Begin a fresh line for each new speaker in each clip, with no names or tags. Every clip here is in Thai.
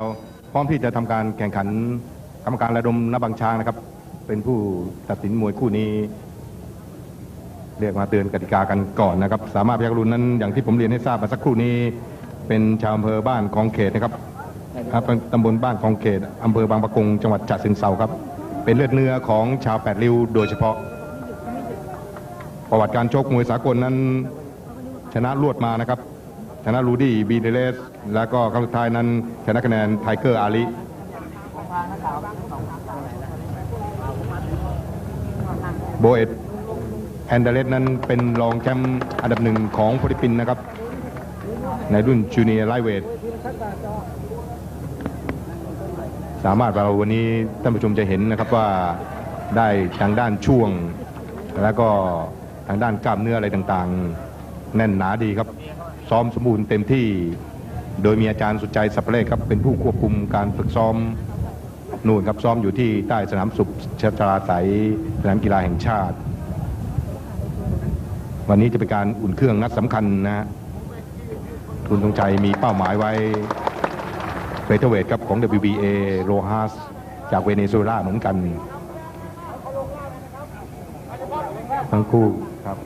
เราพร้อมที่จะทำการแข่งขันกรรมการระดมนบางช้างนะครับ เป็นผู้ตัดสินมวยคู่นี้ เรียกมาเตือนกติกากันก่อนนะครับ สามารถพยักรุณนั้นอย่างที่ผมเรียนให้ทราบมาสักครู่นี้ เป็นชาวอำเภอบ้านคลองเขตนะครับครับตำบลบ้านคลองเขตอำเภอบางปะกงจังหวัดฉะเชิงเทราครับ เป็นเลือดเนื้อของชาวแปดริ้วโดยเฉพาะ ประวัติการชกมวยสากลนั้นชนะรวดมานะครับ ชนะรูดี้บีเดเลสแล้วก็ครั้งสุดท้ายนั้นชนะคะแนนไทเกอร์อาลีโบเอ็ดแอนเดเลสนั้นเป็นรองแชมป์อันดับหนึ่งของฟิลิปปินส์นะครับ ในรุ่นจูเนียร์ไลเวทสามารถเราวันนี้ท่านผู้ชมจะเห็นนะครับว่าได้ทางด้านช่วง แล้วก็ทางด้านกล้ามเนื้ออะไรต่างๆ แน่นหนาดีครับ ซ้อมสมบูรณ์เต็มที่ โดยมีอาจารย์สุใจสัพเพเลขครับเป็นผู้ควบคุมการฝึกซ้อมนู่นครับซ้อมอยู่ที่ใต้สนามสุขชตราใสยสนามกีฬาแห่งชาติ วันนี้จะเป็นการอุ่นเครื่องนัดสำคัญนะฮะคุณตรงใจมีเป้าหมายไว้เฟเธอร์เวทครับของ WBA โรฮัสจากเวเนซุเอลาเหมือนกัน ทั้งคู่ครับ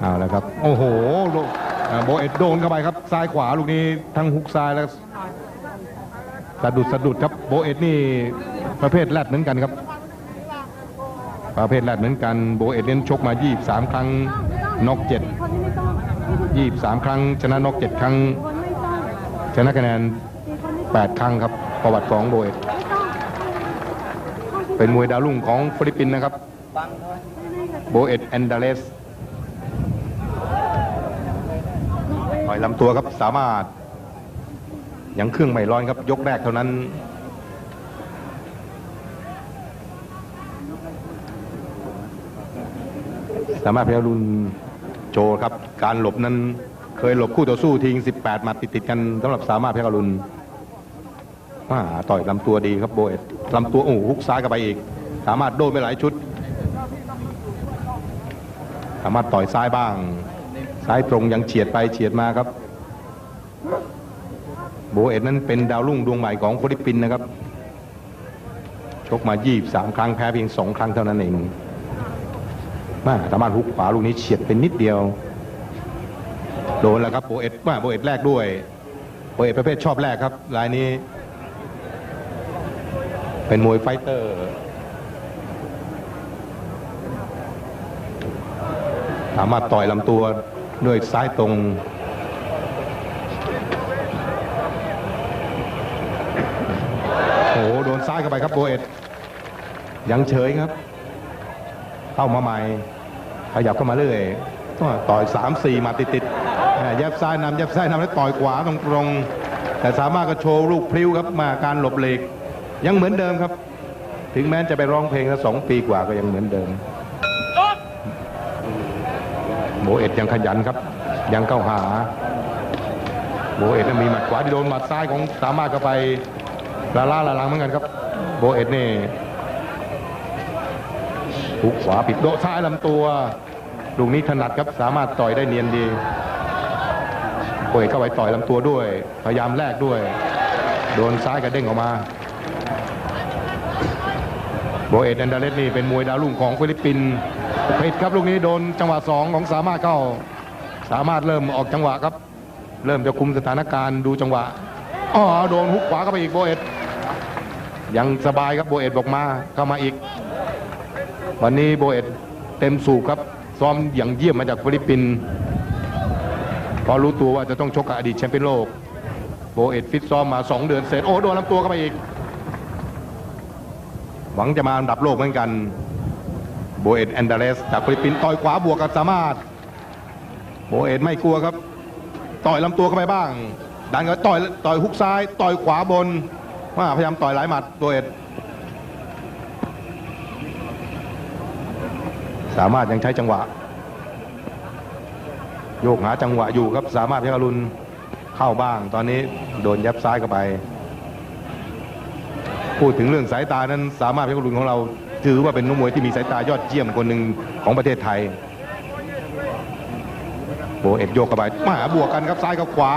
เอาละครับ โอ้โห โบเอ็ดโดนเข้าไปครับ ซ้ายขวาลูกนี้ทั้งฮุกซ้ายแล้วสะดุดสะดุดครับโบเอ็ดนี่ประเภทแรดเหมือนกันครับ ประเภทแรดเหมือนกันโบเอ็ดเน้นชกมา23ครั้งน็อก7 23ครั้ง ชนะน็อก7ครั้ง ชนะคะแนน8ครั้งครับ ประวัติของโบเอ็ดเป็นมวยดาวรุ่งของฟิลิปปินส์นะครับ โบเอ็ดแอนดาเลส อยลำตัวครับสามารถ ยังเครื่องไม่ร้อนครับยกแรกเท่านั้น สามารถพยารุนโจครับ การหลบนั้นเคยหลบคู่ต่อสู้ทิ้ง 18หมัดติดๆกันสำหรับสามารถพยารุนอ่าต่อยลำตัวดีครับโบเอ็ดลำตัวโอ้โหฮุกซ้ายกลับไปอีก สามารถโดนไปหลายชุด สามารถต่อยซ้ายบ้าง ซ้ายตรงยังเฉียดไปเฉียดมาครับ โบเอ็ดนั้นเป็นดาวรุ่งดวงใหม่ของฟิลิปปินส์นะครับ ชกมา23ครั้งแพ้เพียง2ครั้งเท่านั้นเองมาสามารถฮุกขวาลูกนี้เฉียดเป็นนิดเดียว โดนแล้วครับโบเอ็ดว่าโบเอ็ดแรกด้วยโบเอ็ดประเภทชอบแรกครับรายนี้ เป็นมวยไฟเตอร์สามารถต่อยลำตัว ด้วยซ้ายตรง โอ้โหโดนซ้ายเข้าไปครับโบเอ็ดยังเฉยครับ เข้ามาใหม่ ขยับเข้ามาเรื่อยต่อยสามสี่มาติดติดๆอ่าแยบซ้ายนำแยบซ้ายนำแล้วต่อยขวาตรงตรงแต่สามารถก็โชว์ลูกพลิ้วครับมาการหลบเหล็กยังเหมือนเดิมครับ ถึงแม้จะไปร้องเพลงแล้วสองปีกว่าก็ยังเหมือนเดิม โบเอ็ดยังขยันครับ ยังเข้าหาโบเอ็ดมีหมัดขวาที่โดนหมัดซ้ายของสามารถเข้าไปละล่าละลังเหมือนกันครับ โบเอ็ดนี่หุกขวาปิดโดซ้ายลำตัวลูกนี้ถนัดครับสามารถต่อยได้เนียนดีโบเอ็ดเข้าไปต่อยลำตัวด้วย พยายามแลกด้วย โดนซ้ายกระเด้งออกมาโบเอ็ดแอนดาเลสนี่เป็นมวยดาวรุ่งของฟิลิปปินส์ ผิดครับลูกนี้โดนจังหวะสองของสามารถเข้า สามารถเริ่มออกจังหวะครับ เริ่มจะคุมสถานการณ์ดูจังหวะอ๋อโดนฮุกขวาเข้าไปอีกโบเอ็ดยังสบายครับโบเอ็ดบอกมาเข้ามาอีก วันนี้โบเอ็ดเต็มสูบครับ ซ้อมอย่างเยี่ยมมาจากฟิลิปปินส์พอรู้ตัวว่าจะต้องชกกับอดีตแชมป์เปี้ยนโลกโบเอ็ดฟิตซ้อมมาสองเดือนเสร็จโอ้โดนลำตัวเข้าไปอีก หวังจะมาอันดับโลกเหมือนกัน โบเอ็ดแอนดาเลสจากฟิลิปปินส์ต่อยขวาบวกกับสามารถ โบเอ็ดไม่กลัวครับ ต่อยลำตัวเข้าไปบ้าง ดันก็ต่อยต่อยฮุกซ้าย ต่อยขวาบนว่าพยายามต่อยหลายหมัดโบเอ็ด สามารถยังใช้จังหวะ โยกหาจังหวะอยู่ครับสามารถพยารุณเข้าบ้าง ตอนนี้โดนยับซ้ายเข้าไป พูดถึงเรื่องสายตานั้นสามารถเพชรบุญของเรา ถือว่าเป็นนักมวยที่มีสายตายอดเยี่ยมคนหนึ่งของประเทศไทยโบเอ็ดโยกเข้าไปมาบวกกันครับซ้ายกับขวา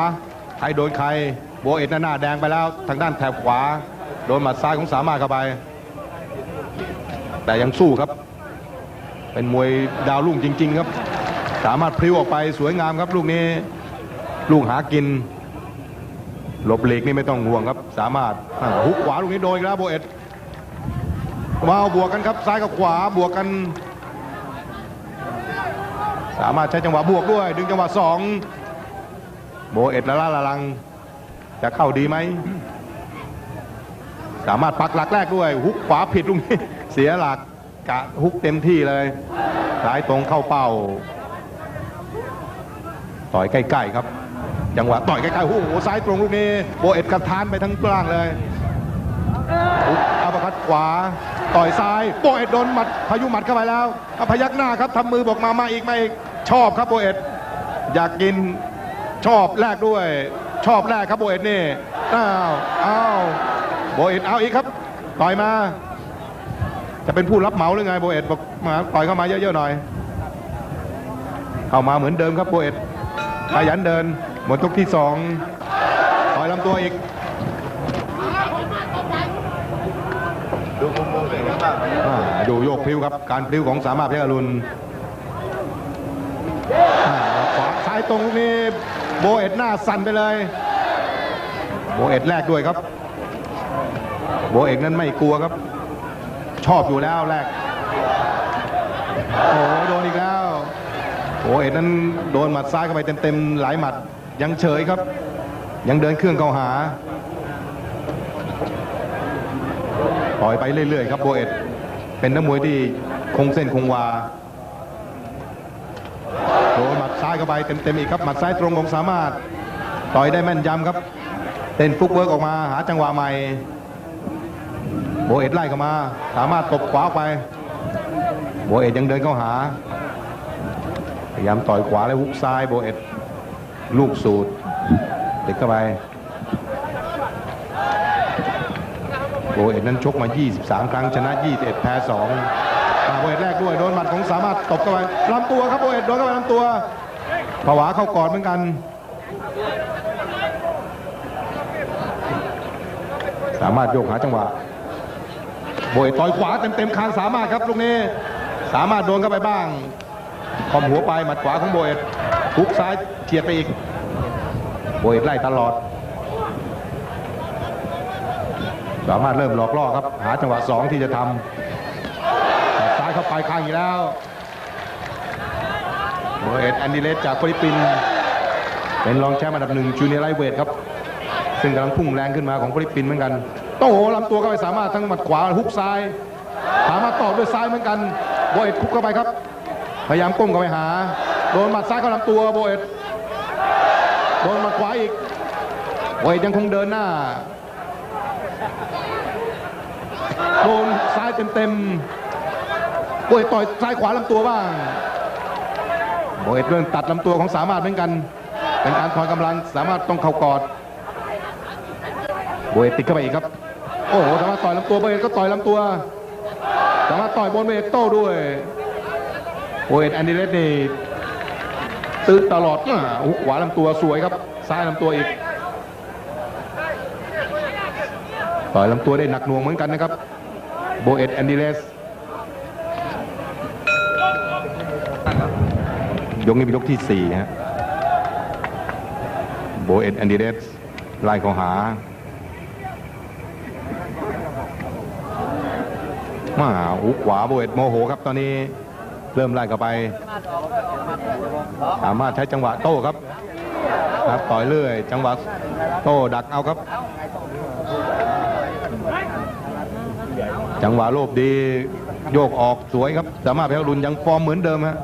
ใครโดนใครโบเอ็ดหน้าแดงไปแล้ว ทางด้านแถบขวา โดนหมัดซ้ายของสามารถเข้าไปแต่ยังสู้ครับ เป็นมวยดาวรุ่งจริง ๆ ครับ สามารถพลิ้วออกไปสวยงามครับ ลูกนี้ลูกหากินหลบเหล็กนี่ไม่ต้องห่วงครับ สามารถฮุกขวาลูกนี้โดนอีกแล้วโบเอ็ด ว้าวบวกกันครับซ้ายกับขวาบวกกัน สามารถใช้จังหวะบวกด้วย ดึงจังหวะสองโบเอ็ดละล่าละลัง จะเข้าดีไหม สามารถปักหลักแรกด้วย ฮุกขวาผิดลูกนี้เสียหลักกะฮุกเต็มที่เลยซ้ายตรงเข้าเป้า ต่อยใกล้ๆครับจังหวะต่อยใกล้ๆโอ้โหซ้ายตรงลูกนี้โบเอ็ดกระทานไปทั้งกลางเลย ขัดขวา ต่อยซ้ายโบเอ็ดโดนหมัดพายุหมัดเข้าไปแล้วพยักหน้าครับทำมือบอกมามาอีกมาอีกชอบครับโบเอ็ดอยากกินชอบแลกด้วย ชอบแลกครับโบเอ็ดนี่อ้าวอ้าวโบเอ็ดเอาอีกครับต่อยมา จะเป็นผู้รับเหมาหรือไงโบเอ็ดบอกมาต่อยเข้ามาเยอะๆหน่อยเข้ามาเหมือนเดิมครับโบเอ็ดขยันเดินหมดทุกที่สองต่อยลำตัวอีก อ่า ดูโยกพลิ้วครับ การพลิ้วของสามารถเพชรอรุณขวาซ้ายตรงนี้โบเอ็ดหน้าสั่นไปเลย โบเอ็ดแรกด้วยครับ โบเอ็ดนั้นไม่กลัวครับ ชอบอยู่แล้วแรก โอ้โหโดนอีกแล้วโบเอ็ดนั้นโดนหมัดซ้ายเข้าไปเต็มๆหลายหมัดยังเฉยครับ ยังเดินเครื่องเข้าหา ต่อยไปเรื่อยๆครับโบเอ็ดเป็นนักมวยที่คงเส้นคงวาโดนหมัดซ้ายเข้าไปเต็มๆอีกครับหมัดซ้ายตรงของสามารถต่อยได้แม่นยำครับเต้นฟุกเวิร์กออกมาหาจังหวะใหม่โบเอ็ดไล่เข้ามา สามารถตบขวาไปโบเอ็ดยังเดินเข้าหาพยายามต่อยขวาแล้วฮุกซ้ายโบเอ็ดลูกสูตรเด็กเข้าไป โบเอ็ดนั้นชกมา 23 ครั้งชนะ 21 แพ้2อ่าโบเอ็ดแรกด้วยโดนหมัดของสามารถตบเข้าไปลำตัวครับโบเอ็ดโดนเข้าไปลำตัวผวาเข้ากอดเหมือนกัน สามารถโยกหาจังหวะโบเอ็ดต่อยขวาเต็มๆคางสามารถครับลูกนี้ สามารถโดนเข้าไปบ้างคอมหัวไปหมัดขวาของโบเอ็ดฮุกซ้ายเฉียดไปอีก โบเอ็ดไล่ตลอด สามารถเริ่มหลอกล่อครับ หาจังหวะสองที่จะทำซ้ายเข้าไปข้างอีกแล้วโบเอ็ดแอนดิเลสจากฟิลิปปินส์เป็นรองแชมป์อันดับหนึ่งจูเนียร์ไลเวทครับ ซึ่งกำลังพุ่งแรงขึ้นมาของฟิลิปปินส์เหมือนกันโต้โหลำตัวเข้าไปสามารถทั้งหมัดขวาฮุกซ้าย สามารถตอบด้วยซ้ายเหมือนกันโบเอ็ดคุกเข้าไปครับ พยายามก้มเข้าไปหา โดนหมัดซ้ายเข้าลำตัวโบเอ็ดโดนหมัดขวาอีกโบเอ็ดยังคงเดินหน้า โดนซ้ายเต็มๆโบเอ็ดต่อยซ้ายขวาลำตัวบ้างโบเอ็ดเริ่มตัดลำตัวของสามารถเหมือนกัน เป็นการทอนกำลังสามารถต้องเข่ากอดโบเอ็ดติดเข้าไปอีกครับ โอ้โหสามารถต่อยลำตัวโบเอ็ดก็ต่อยลำตัว สามารถต่อยบนโบเอ็ดโต้ด้วยโบเอ็ดแอนดิเลสนี่ตื้อตลอดอ่าหุกขวาลำตัวสวยครับ ซ้ายลำตัวอีก ต่อยลำตัวได้หนักหน่วงเหมือนกันนะครับ โบเอ็ดแอนดิเลสยกนี้เป็นยกที่สี่ฮะ โบเอ็ดแอนดิเลสไล่เขาหามาหูขวาโบเอ็ดโมโหครับตอนนี้เริ่มไล่เข้าไป สามารถใช้จังหวะโต้ครับครับต่อยเรื่อย จังหวะโต้ดักเอาครับ จังหวะโลบดีโยกออกสวยครับ สามารถเพชรรุนยังฟอร์มเหมือนเดิมฮะ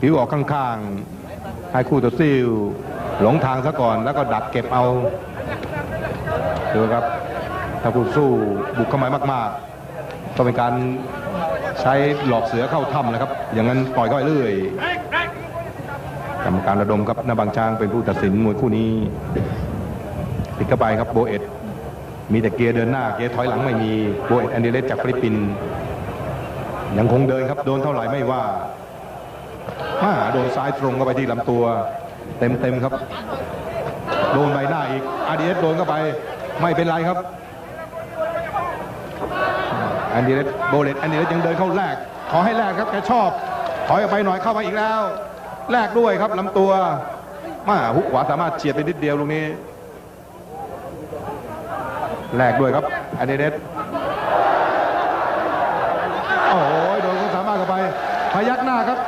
ผิวออกข้างๆให้คู่ต่อซิวหลงทางซะก่อน แล้วก็ดักเก็บเอาดูครับถ้าคู่สู้บุกเข้ามามากๆก็เป็นการใช้หลอกเสือเข้าถ้ำนะครับ อย่างนั้นปล่อยเข้าไปเรื่อยกรรมการระดมครับนาบางช้างเป็นผู้ตัดสินมวยคู่นี้ติดเข้าไปครับโบเอ็ด มีแต่เกียร์เดินหน้าเกียร์ถอยหลังไม่มีโบเอ็ดแอนเดเลสจากฟิลิปปินส์ยังคงเดินครับโดนเท่าไหร่ไม่ว่าอ่าโดนซ้ายตรงเข้าไปที่ลำตัว เต็มๆครับ โดนใบหน้าอีกอาดีเอสโดนเข้าไปไม่เป็นไรครับอันดีเอสโบเลตอันดีเอสยังเดินเข้าแรก ขอให้แรกครับแกชอบ ถอยออกไปหน่อยเข้ามาอีกแล้ว แรกด้วยครับลำตัวมาหุกขวาสามารถเฉียดไปนิดเดียวลูกนี้ แรกด้วยครับอันเดเอสโอ้โหโดนเขาสามารถเข้าไป พยักหน้าครับ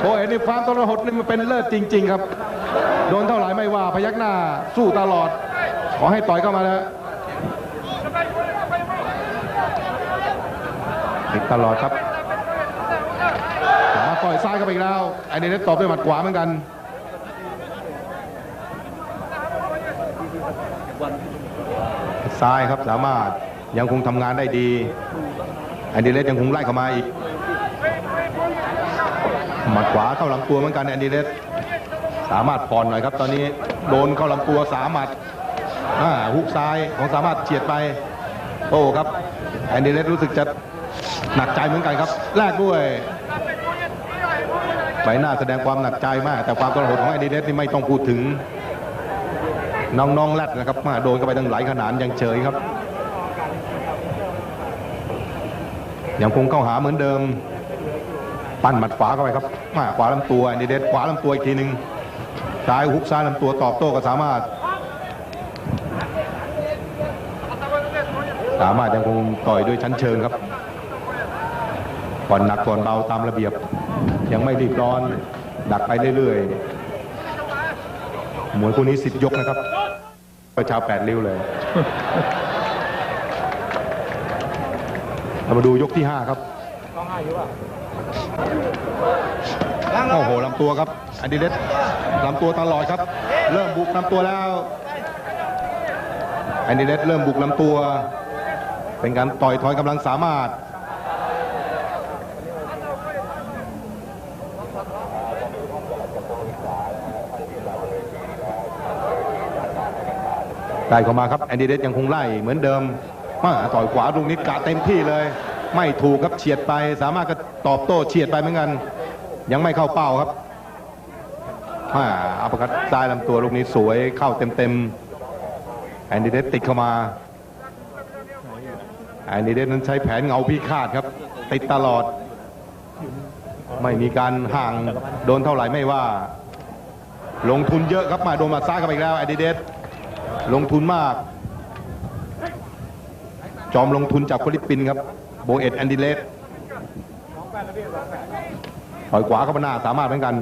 โอ้เห็นในความตลหดนี่มันเป็นเลิศจริง ๆ ครับ โดนเท่าไหร่ไม่ว่าพยักหน้าสู้ตลอด ขอให้ต่อยเข้ามาแล้วติดตลอดครับมาต่อยซ้ายเข้าไปอีกแล้วอ้นี่ได้ตอบด้วยหมัดขวาเหมือนกัน ซ้ายครับสามารถยังคงทำงานได้ดีไอันดีเลสยังคงไล่เข้ามาอีกหมัดขวาเข้าลำตัวเหมือนกันแอนดีเลสสามารถผ่อนหน่อยครับ ตอนนี้โดนเข้าลำตัวสามหมัดฮุกซ้ายของสามารถเฉียดไปโอ้ครับแอนดีเลสรู้สึกจะหนักใจเหมือนกันครับแลกด้วยใบหน้าแสดงความหนักใจมาก แต่ความกระโหดของแอนดีเลสนี่ไม่ต้องพูดถึง น้องๆแรดนะครับมาโดนเข้าไปตั้งหลายขนาดยังเฉยครับ ยังคงเข้าหาเหมือนเดิม ปั้นหมัดขวาเข้าไปครับมาขวาลำตัวนีเด็ดขวาลำตัวอีกทีหนึ่งซ้ายฮุกซ้ายลำตัวตอบโต้ก็สามารถ สามารถยังคงต่อยด้วยชั้นเชิงครับก่อนหนักก่อนเบาตามระเบียบ ยังไม่รีบร้อนดักไปเรื่อยๆ มวยคู่นี้สิบยกนะครับ ประชาวแปดริ้วเลยเรามาดูยกที่ห้าครับโอ้โหลำตัวครับอันดีเลสลำตัวตลอดครับ เริ่มบุกลำตัวแล้วอันดีเลสเริ่มบุกลำตัว เป็นการต่อยถอยกำลังสามารถ ได้เข้ามาครับแอนดีเดสยังคงไล่เหมือนเดิมมาต่อยขวาลูกนี้กะเต็มที่เลย ไม่ถูกครับเฉียดไป สามารถก็ตอบโต้เฉียดไปเหมือนกัน ยังไม่เข้าเป้าครับมาอัปคัดซ้ายลำตัวลูกนี้สวยเข้าเต็มๆแอนดีเดสติดเข้ามาแอนดีเดสนั้นใช้แผนเงาพิฆาตครับ ติดตลอด ไม่มีการห่างโดนเท่าไหร่ไม่ว่า ลงทุนเยอะครับมาโดนมาซ้ายเข้าไปอีกแล้วแอนดีเดสลงทุนมาก จอมลงทุนจากฟิลิปปินส์ครับโบเอ็ดแอนดิเลสต่อยขวาเข้ามาหน้าสามารถเหมือนกัน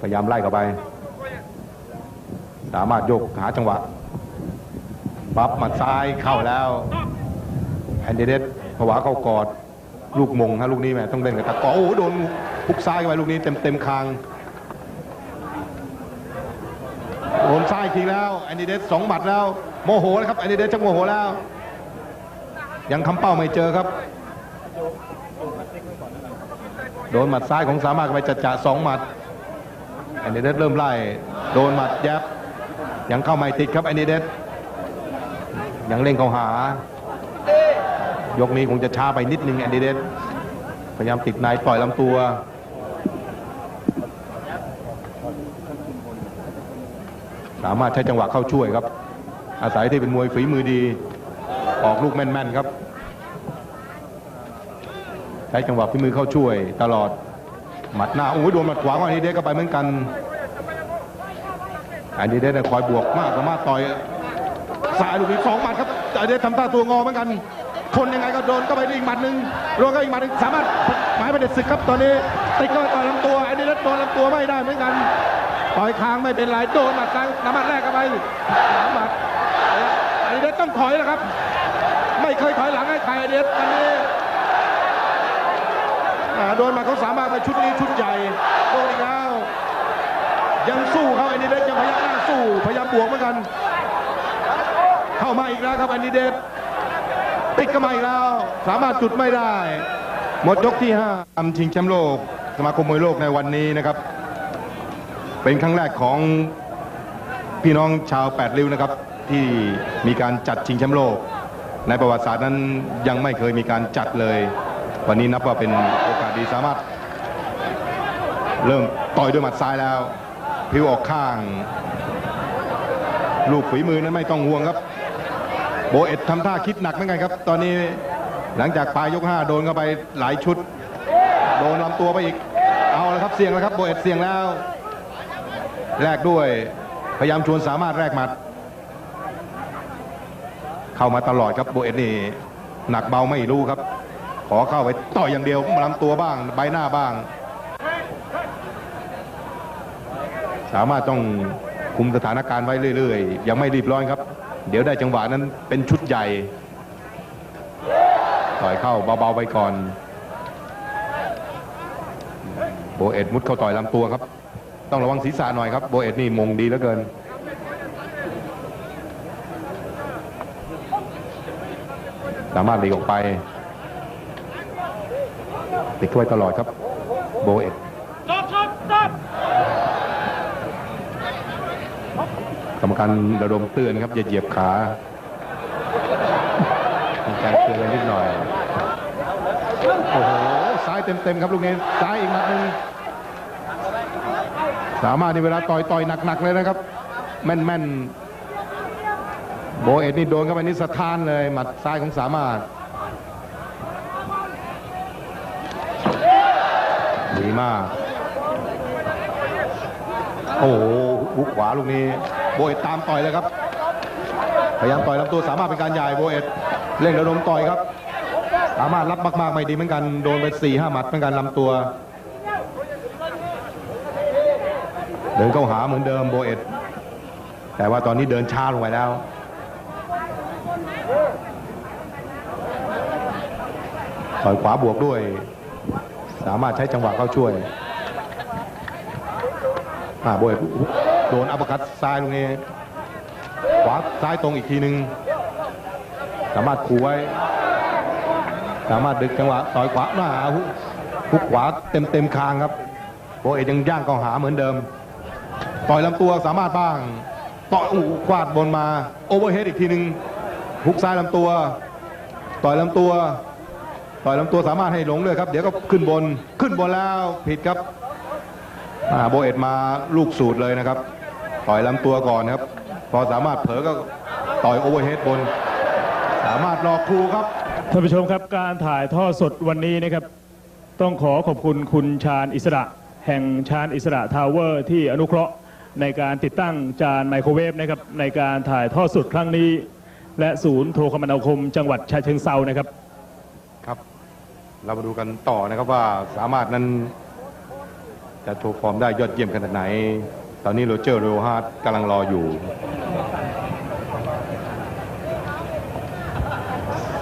พยายามไล่เข้าไป สามารถโยกหาจังหวะปั๊บมัดซ้ายเข้าแล้วแอนดิเลสผวาเข้ากอด ลูกมงฮะลูกนี้แม่ต้องเล่นกับตะกอโอ้โหโดนพุกซ้ายเข้าไปลูกนี้เต็มเต็มคางโดนซ้ายทีแล้วแอนดิเดสสองหมัดแล้ว โมโหแล้วครับแอนดิเดสจะโมโหแล้ว ยังคำเป้าไม่เจอครับ โดนหมัดซ้ายของสามารถไปจัดจ่าสองหมัดแอนดิเดสเริ่มไล่โดนหมัดยับยังเข้าไม่ติดครับแอนดิเดสยังเล่งเข้าหา ยกนี้คงจะช้าไปนิดนึงแอนดิเดสพยายามติดในต่อยลำตัว สามารถใช้จังหวะเข้าช่วยครับ อาศัยที่เป็นมวยฝีมือดี ออกลูกแม่น ๆ ครับ ใช้จังหวะฝีมือเข้าช่วยตลอดหมัดหน้าโอ้ยโดนหมัดขวาของอันนี้เดสก็ไปเหมือนกันอันนี้เดสคอยบวกมากสามารถต่อยสายลูกนี้สองหมัดครับอันนี้เดสทำท่าตัวงอเหมือนกัน คนยังไงก็โดนก็ไปอีกหมัดหนึ่งรวมก็อีกหมัดหนึ่งสามารถหมายไปเด็ดศึกครับตอนนี้ติดก็ต่อยลำตัวไอันนี้เดโดนลำตัวไม่ได้เหมือนกันต่อยค้างไม่เป็นไรโดนหมัดซ้ายน้ำมัดแรกเข้าไปสามหมัดอันนี้เดต้องถอยแล้วครับ ไม่เคยถอยหลังให้ใครไอันนี้อันนี้โดนหมาเขาสามารถไปชุดนี้ชุดใหญ่โดนอีกแล้วยังสู้เขาไอันนี้เดสยังพยายามสู้พยายามบวกเหมือนกัน เข้ามาอีกแล้วครับไอันนี้เดส ติดเข้ามาอีกแล้ว สามารถจุดไม่ได้ หมดยกที่ห้าทำชิงแชมป์โลก สมาคมมวยโลกในวันนี้นะครับ เป็นครั้งแรกของพี่น้องชาวแปดริ้วนะครับ ที่มีการจัดชิงแชมป์โลก ในประวัติศาสตร์นั้นยังไม่เคยมีการจัดเลย วันนี้นับว่าเป็นโอกาสดีสามารถ เริ่มต่อยด้วยหมัดซ้ายแล้ว พิวออกข้าง ลูกฝีมือนั้นไม่ต้องห่วงครับ โบเอ็ดทำท่าคิดหนักเหมือนกันครับ ตอนนี้หลังจากปลายยกห้าโดนเข้าไปหลายชุด โดนลำตัวไปอีก เอาแล้วครับเสี่ยงแล้วครับโบเอ็ดเสี่ยงแล้ว แลกด้วยพยายามชวนสามารถแลกหมัด เข้ามาตลอดครับโบเอ็ดนี่หนักเบาไม่รู้ครับ ขอเข้าไปต่อยอย่างเดียวลำตัวบ้าง ใบหน้าบ้าง สามารถต้องคุมสถานการณ์ไว้เรื่อย ๆ ยังไม่รีบร้อนครับ เดี๋ยวได้จังหวะนั้นเป็นชุดใหญ่ ต่อยเข้าเบาๆไปก่อนโบเอ็ดมุดเข้าต่อยลำตัวครับ ต้องระวังศีรษะหน่อยครับโบเอ็ดนี่มงดีเหลือเกิน สามารถหลีกออกไปติดเข้าไว้ตลอดครับโบเอ็ด การระดมเตือนครับอย่าเหยียบขามีการเตือนนิดหน่อยโอ้โหซ้ายเต็มๆครับลูกนี้ซ้ายอีกหมัดหนึ่งสามารถในเวลาต่อยต่อยหนักๆเลยนะครับ แม่นๆโบเอ็ดนี่โดนเข้าไปนี่สะท้านเลยหมัดซ้ายของสามารถดีมาก โอ้โหหุกขวาลูกนี้ โบเอ็ดตามต่อยเลยครับ พยายามต่อยลำตัวสามารถเป็นการใหญ่โบเอ็ดเร่งระดมต่อยครับ สามารถรับมากๆไม่ดีเหมือนกันโดนไปสี่ห้าหมัดเหมือนกันลำตัว เดินเข้าหาเหมือนเดิมโบเอ็ดแต่ว่าตอนนี้เดินช้าลงไปแล้วต่อยขวาบวกด้วย สามารถใช้จังหวะเข้าช่วยอ่าโบย โดนอัปคัตซ้ายตรงนี้ขวาซ้ายตรงอีกทีหนึ่งสามารถขู่ไว้ สามารถดึกจังหวะต่อยขวาหน้าฮุกฮุกขวาเต็มเต็มคางครับโบเอ็ดยังย่างเข้าหาเหมือนเดิม ต่อยลำตัวสามารถบ้างต่อยอูควาดบนมาโอเวอร์เฮดอีกทีหนึ่งฮุกซ้ายลำตัว ต่อยลำตัว ต่อยลำตัวสามารถให้หลงเลยครับ เดี๋ยวก็ขึ้นบนขึ้นบนแล้วผิดครับ โบเอ็ดมาลูกสูตรเลยนะครับ ต่อยลำตัวก่อนครับ พอสามารถเผลอก็ต่อยโอเวอร์เฮดบน สามารถหลอกครูครับ
ท่านผู้ชมครับการถ่ายทอดสดวันนี้นะครับ ต้องขอขอบคุณคุณชาญอิสระ แห่งชาญอิสระทาวเวอร์ที่อนุเคราะห์ในการติดตั้งจานไมโครเวฟนะครับในการถ่ายทอดสดครั้งนี้ และศูนย์โทรคมนาคม จังหวัดฉะเชิงเซานะครับ
ครับ เรามาดูกันต่อนะครับว่าสามารถนั้น จะโชว์ฟอร์มได้ยอดเยี่ยมขนาดไหน ตอนนี้โรเจอร์โรฮาร์ดกำลังรออยู่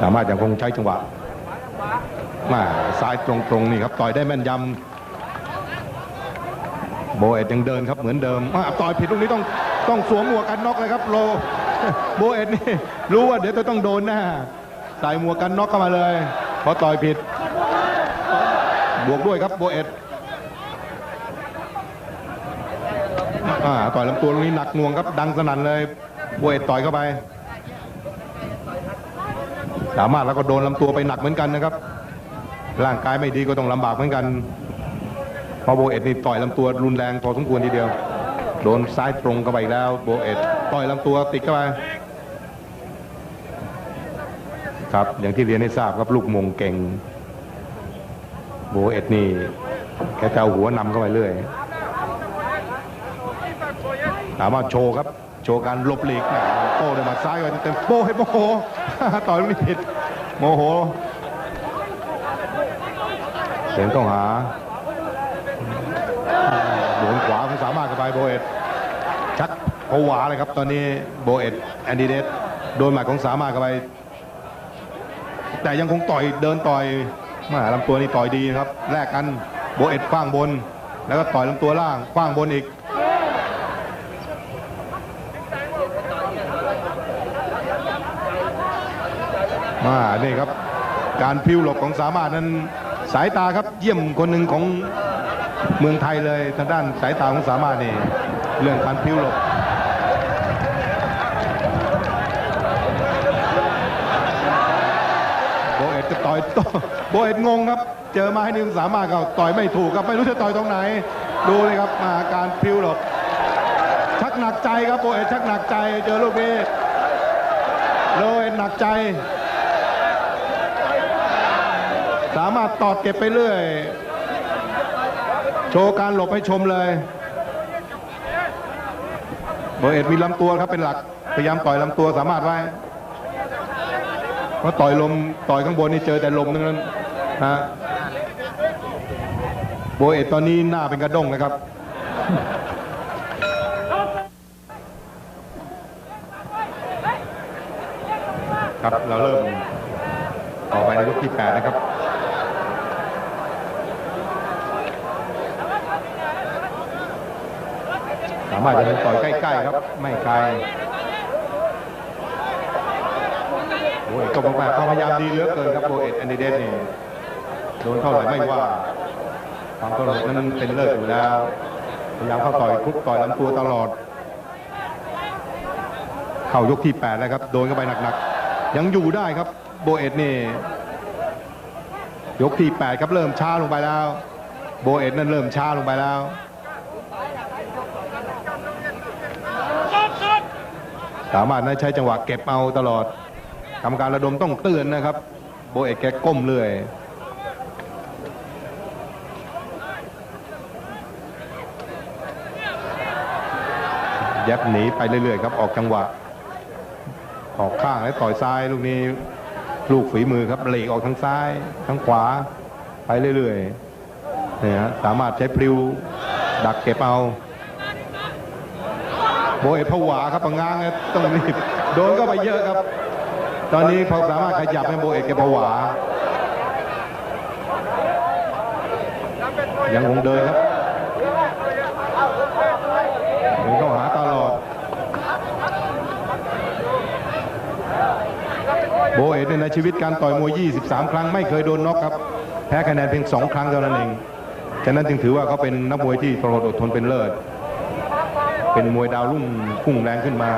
สามารถยังคงใช้จังหวะมาซ้ายตรงๆนี่ครับ ต่อยได้แม่นยำโบเอ็ดยังเดินครับเหมือนเดิมอะต่อยผิดลูกนี้ต้องต้องสวมหมวกกันน็อกเลยครับโลโบเอ็ดนี่รู้ว่าเดี๋ยวจะต้องโดนแน่ใส่หมวกกันน็อกเข้ามาเลยเพราะต่อยผิด บวกด้วยครับโบเอ็ด อ่าต่อยลำตัวตรงนี้หนักหน่วงครับดังสนั่นเลยโบเอ็ดต่อยเข้าไปสามารถแล้วก็โดนลำตัวไปหนักเหมือนกันนะครับ ร่างกายไม่ดีก็ต้องลำบากเหมือนกันเพราะโบเอ็ดนี่ต่อยลำตัวรุนแรงพอสมควรทีเดียว โดนซ้ายตรงเข้าไปอีกแล้วโบเอ็ดต่อยลำตัวติดเข้าไปครับอย่างที่เรียนให้ทราบครับลูกมงเก่งโบเอ็ดนี่แกจะเอาหัวนำเข้าไปเรื่อย สามารถโชว์ครับ โชว์การหลบหลีกนะโต้ด้วยหมัดซ้ายก่อนเต็มโป้ให้โมโหต่อยลูกนี้ผิดโมโหเสียงต้องหาโดนขวาของสามารถเข้าไปโบเอ็ดชักผวาเลยครับ ตอนนี้โบเอ็ดแอนดีเดสโดนหมัดของสามารถเข้าไปแต่ยังคงต่อยเดินต่อยมาลำตัวนี่ต่อยดีครับแลกกันโบเอ็ดคว้างบน แล้วก็ต่อยลำตัวล่างคว้างบนอีก มานี่ครับ การพิ้วหลบของสามารถนั้นสายตาครับเยี่ยมคนหนึ่งของเมืองไทยเลยทางด้านสายตาของสามารถนี่เรื่องการพิ้วหลบโบเอ็ดจะต่อยต่อโบเอ็ดงงครับ เจอไม้หนึ่งสามารถก็ต่อยไม่ถูกครับไม่รู้จะต่อยตรงไหน ดูเลยครับมาการพิ้วหลบชักหนักใจครับโบเอ็ดชักหนักใจเจอลูกนี้โบเอ็ดหนักใจ สามารถตอดเก็บไปเรื่อย โชว์การหลบให้ชมเลยโบเอ็ดมีลำตัวครับเป็นหลัก พยายามต่อยลำตัวสามารถไว้เพราะต่อยลมต่อยข้างบนนี่เจอแต่ลมทั้งนั้นนะโบเอ็ดตอนนี้หน้าเป็นกระด้งนะครับ ครับเราเริ่มต่อไปในยกที่ 8 นะครับ สา มาจะเป็นต่อยใกล้ๆครับ ไม่ไกลโบเอ็ดก็บอกว่าเขาพยายามดีเหลือเกินครับโบเอ็ดแอนดิเดสนี่โดนเท่าไหร่ไม่ว่าความตลกนั้นเป็นเลิศอยู่แล้ว พยายามเข้าต่อยคุกต่อยลำตัวตลอด เข้ายกที่8แล้วครับ โดนเข้าไปหนักๆ ยังอยู่ได้ครับโบเอ็ดนี่ ยกที่ 8 ครับเริ่มช้าลงไปแล้ว โบเอ็ดนั่นเริ่มช้าลงไปแล้ว สามารถนะใช้จังหวะเก็บเอาตลอดกรรมการระดมต้องเตือนนะครับ โบเอ็ดแกก้มเรื่อยยับหนีไปเรื่อยๆครับออกจังหวะ ออกข้างแล้วต่อยซ้ายลูกนี้ลูกฝีมือครับเหลกออกทั้งซ้ายทั้งขวาไปเรื่อยๆเนี่ยสามารถใช้พริ้วดักเก็บเอา โบเอ็ดผวาครับปังงางนะต้องรีบโดนก็ไปเยอะครับ ตอนนี้เขาสามารถขยับให้โบเอ็ดแกผวา ยังคงเดินครับเดินเข้าหาตลอด โบเอ็ในชีวิตการต่อยมวย 23 ครั้งไม่เคยโดนน็อกครับ แพ้คะแนนเพียง 2 ครั้งเท่านั้นเอง ฉะนั้นจึงถือว่าเขาเป็นนักมวยที่ทรหดอดทนเป็นเลิศ เป็นมวยดาวรุ่งพุ่งแรงขึ้นมา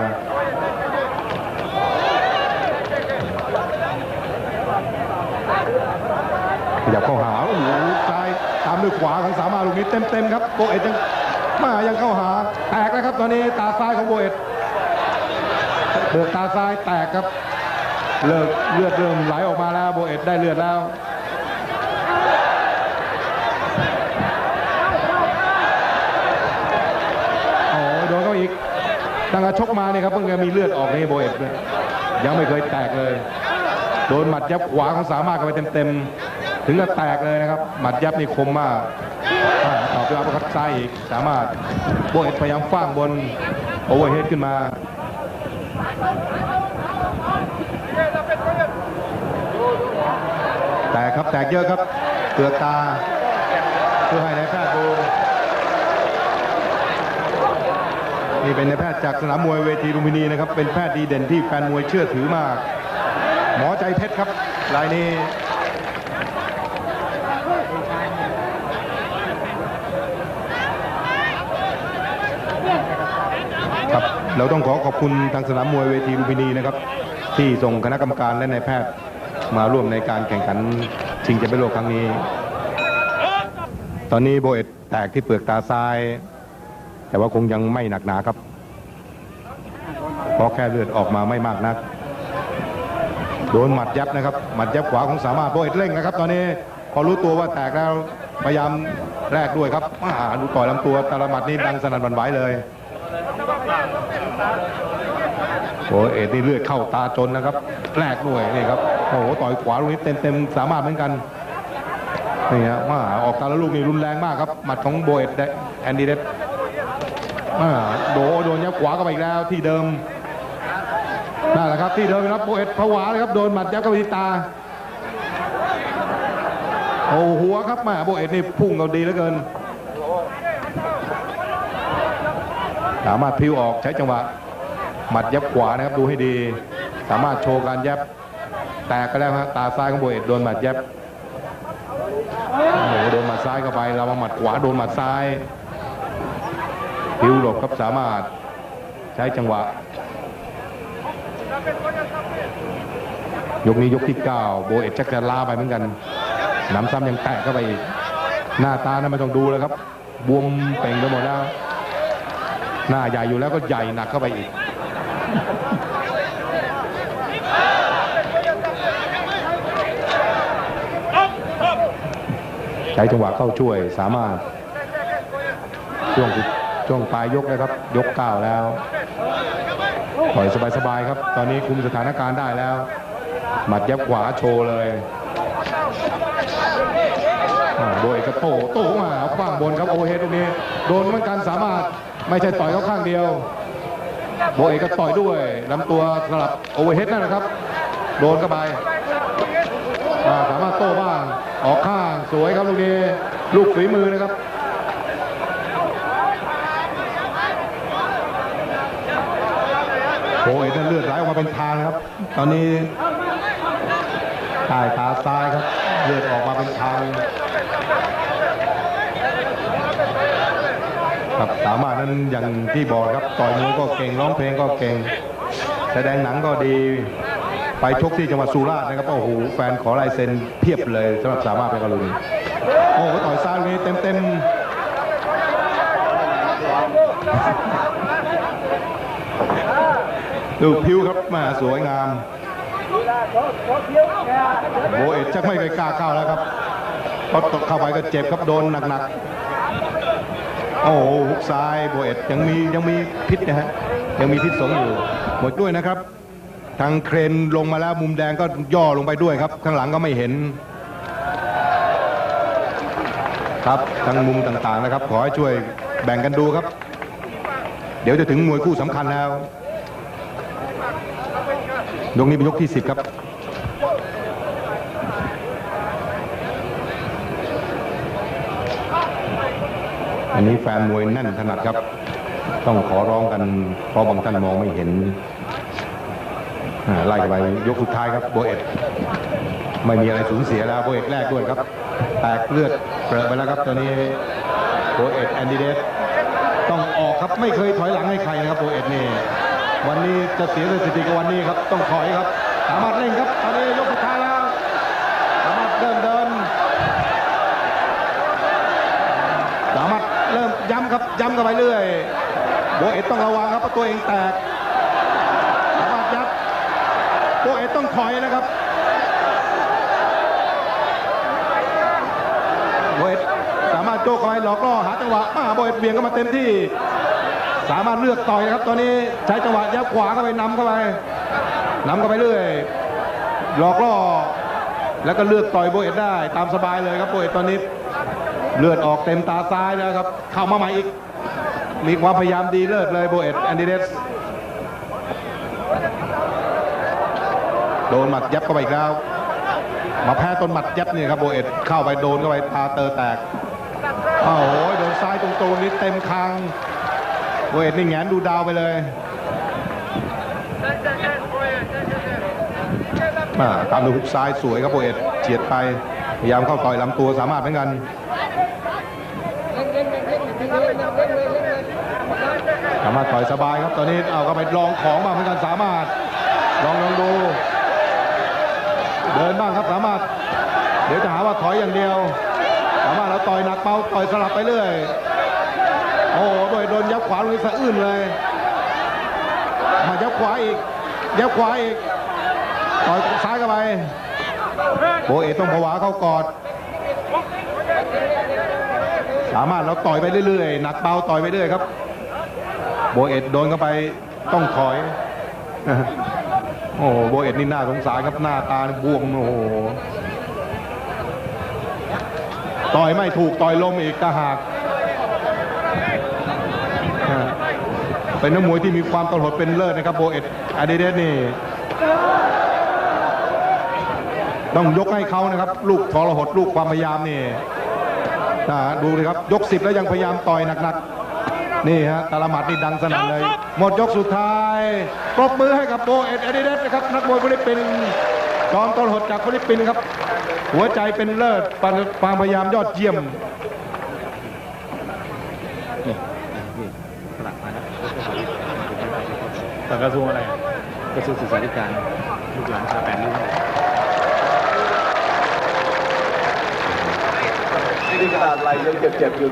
ขยับเข้าหาโอ้โหซ้ายตามด้วยขวาของสามารถลูกนี้เต็มๆครับโบเอ็ดยังมายังเข้าหาแตกแล้วครับตอนนี้ตาซ้ายของโบเอ็ดเดือกตาซ้ายแตกครับเลิกเลือดเริ่มไหลออกมาแล้วโบเอ็ดได้เลือดแล้ว โอ้ยโดนเขาอีก ตั้งแต่ชกมาเนี่ยครับเพิ่งจะมีเลือดออกในโบเอ็ดด้วยยังไม่เคยแตกเลย โดนหมัดยับขวาของสามารถเข้าไปเต็มๆ ถึงกับแตกเลยนะครับ หมัดยับนี่คมมากอ่าต่อไปอัปคัดซ้ายอีกสามารถโบเอ็ดพยายามฟ้างบนโอเวอร์เฮดขึ้นมาแตกครับแตกเยอะครับเปลือกตาเพื่อให้นายแพทย์ดู นี่เป็นนายแพทย์จากสนามมวยเวทีลุมพินีนะครับ เป็นแพทย์ดีเด่นที่แฟนมวยเชื่อถือมาก หมอใจเพชรครับรายนี้ครับเราต้องขอขอบคุณทางสนามมวยเวทีลุมพินีนะครับ ที่ส่งคณะกรรมการและนายแพทย์มาร่วมในการแข่งขันชิงแชมป์โลกครั้งนี้ ตอนนี้โบเอ็ดแตกที่เปลือกตาซ้าย แต่ว่าคงยังไม่หนักหนาครับเพราะแค่เลือดออกมาไม่มากนัก โดนหมัดยับนะครับ หมัดยับขวาของสามารถโบเอ็ดเร่งนะครับ ตอนนี้พอรู้ตัวว่าแตกแล้วพยายามแรกด้วยครับมาดูต่อยลำตัวแต่ละหมัดนี่ดังสนั่นหวั่นไหวเลยโอ้เอ็ดนี่เลือดเข้าตาจนนะครับแรกด้วยนี่ครับโอ้โหต่อยขวาลูกนี้เต็มเต็มๆสามารถเหมือนกันนี่ฮะว่าออกตาละลูกนี่รุนแรงมากครับหมัดของโบเอ็ดแอนดี้เดสอ่า โดโดนยับขวาเข้าไปอีกแล้วที่เดิมนั่นแหละครับที่เดิมครับโบเอ็ดผวาเลยครับโดนหมัดยับเข้าไปที่ตาโอ้หัวครับแมาโบเอ็ดนี่พุ่งเอาดีเหลือเกินสามารถพิ้วออกใช้จังหวะหมัดยับขวานะครับดูให้ดี สามารถโชว์การยับ แตกก็แล้วฮะตาซ้ายของโบเอ็ดโดนหมัดยับโอ้โหโดนหมัดซ้ายเข้าไปเรามาหมัดขวาโดนหมัดซ้าย พลิ้วหลบครับสามารถใช้จังหวะ ยกนี้ยกที่ 9 โบเอ็ดชักจะลาไปเหมือนกันหนำซ้ำยังแตกเข้าไปอีกหน้าตานั้นไม่ต้องดูแล้วครับ บวมเป่งไปหมดแล้ว หน้าใหญ่อยู่แล้วก็ใหญ่หนักเข้าไปอีกใช้จังหวะเข้าช่วยสามารถช่วง ช่วงปลายยกนะครับ ยกเก้าแล้วปล่อยสบายๆครับ ตอนนี้คุมสถานการณ์ได้แล้ว หมัดยับขวาโชว์เลยโดยกระโต้โต้มาเอาขว้างบนครับโอเฮดตรงนี้ โดนเหมือนกันสามารถไม่ใช่ต่อยเขาข้างเดียวโบเอกก็ต่อยด้วยลำตัวสลับโอเวอร์เฮดนั่นแหละครับ โดนเข้าไปสามารถโต้บ้าง ออกข้างสวยครับลูกนี้ ลูกฝีมือนะครับเอกนั่น เป็นทางครับ ตอนนี้ใต้ตาซ้ายครับเลือดออกมาเป็นทางครับสามารถนั้นอย่างที่บอกครับต่อยมวยก็เก่งร้องเพลงก็เก่ง แสดงหนังก็ดีไปชกที่จังหวัดสุราษฎร์นะครับโอ้โหแฟนขอลายเซ็นเพียบเลยสำหรับสามารถเป็นกรุณโอ้โหต่อยซ้ายนี้เต็มเต็ม ๆลูกพิ้วครับมาสวยงามโบเอ็ดชักไม่เคยกล้าเข้าแล้วครับพอตกเข้าไปก็เจ็บครับโดนหนักๆ โอ้โหหุกซ้ายโบเอ็ดยังมียังมีพิษนะฮะยังมีพิษสงอยู่หมดด้วยนะครับ ทางเครนลงมาแล้วมุมแดงก็ย่อลงไปด้วยครับ ข้างหลังก็ไม่เห็น ครับทางมุมต่างๆนะครับ ขอให้ช่วยแบ่งกันดูครับ เดี๋ยวจะถึงมวยคู่สำคัญแล้ว ยกนี้เป็นยกที่ 10 ครับอันนี้แฟนมวยแน่นถนัดครับ ต้องขอร้องกันเพราะบางท่านมองไม่เห็นไล่กันไปยกสุดท้ายครับโบเอ็ดไม่มีอะไรสูญเสียแล้วโบเอ็ดแรกด้วยครับแตกเลือดเปรอะไปแล้วครับตอนนี้โบเอ็ดแอนดิเดสต้องออกครับไม่เคยถอยหลังให้ใครนะครับโบเอ็ดนี่ วันนี้จะเสียสถิติกับวันนี้ครับ ต้องถอยครับ สามารถเร่งครับ ตอนนี้ยกสุดท้ายแล้ว สามารถเดินเดิน สามารถเริ่มย้ำครับ ย้ำกันไปเรื่อยโบเอ็ดต้องระวังครับเพราะตัวเองแตก สามารถยัดโบเอ็ดต้องถอยนะครับโบเอ็ดสามารถโจกเข้าไปหลอกล่อหาจังหวะมาโบเอ็ดเบี่ยงเข้ามาเต็มที่ สามารถเลือกต่อยนะครับ ตอนนี้ใช้จังหวะยับขวาเข้าไปนำเข้าไปนำเข้าไปเรื่อยหลอกล่อแล้วก็เลือกต่อยโบเอ็ดได้ตามสบายเลยครับโบเอ็ดตอนนี้ เลือดออกเต็มตาซ้ายแล้วครับ เข้ามาใหม่อีก มีความพยายามดีเลิศเลยโบเอ็ดแอนดิเดสโดนหมัดยับเข้าไปอีกแล้ว มาแพ้ต้นหมัดยับนี่ครับโบเอ็ดเข้าไปโดนเข้าไปตาเตอแตกอ้าวโหโดนซ้ายตรงๆนี้เต็มคาง โบเอ็ดนี่แงนดูดาวไปเลยอ่าตามดูฮุกซ้ายสวยครับโบเอ็ดเฉียดไป พยายามเข้าต่อยลำตัวสามารถเหมือนกันสามารถต่อยสบายครับตอนนี้เอาก็ไปลองของมาเหมือนกันสามารถลองลองดู เดินบ้างครับสามารถ เดี๋ยวจะหาว่าถอยอย่างเดียว สามารถเราต่อยหนักเบาต่อยสลับไปเรื่อย โอ้โหโดยโดนยับขวาลงสะอื้นเลยมายับขวาอีก ยับขวาอีก ต่อยซ้ายเข้าไปโบเอต้องผวาเข้ากอด สามารถเราต่อยไปเรื่อยๆ หนักเบาต่อยไปเรื่อยครับ โบเอ็ดโดนเข้าไปต้องถอย โอ้โหโบเอ็ดนี่หน่าสงสารครับหน้าตาบวมโอ้โหต่อยไม่ถูกต่อยลมอีกกระหากอ่า เป็นนักมวยที่มีความตลอดเป็นเลิศนะครับโบเอ็ดอาดิเดสนี่ ต้องยกให้เขานะครับ ลูกทรหดลูกความพยายามนี่อ่าดูเลยครับ ยกสิบแล้วยังพยายามต่อยหนักๆ นี่ฮะตาลมัดนี่ดังสนั่นเลย หมดยกสุดท้ายปรบมือให้กับโบเอ็ดเอดิเดสนะครับนักมวยฟิลิปปินส์จอมตลหดจากฟิลิปปินส์ครับ หัวใจเป็นเลิศความพยายามยอดเยี่ยม
แต่ กระทรวงอะไร
กระทรวงศึกษาธิการลูกหลานชาวแปดริ้ว
นี่ขนาดไหลยังเจ็บๆอยู่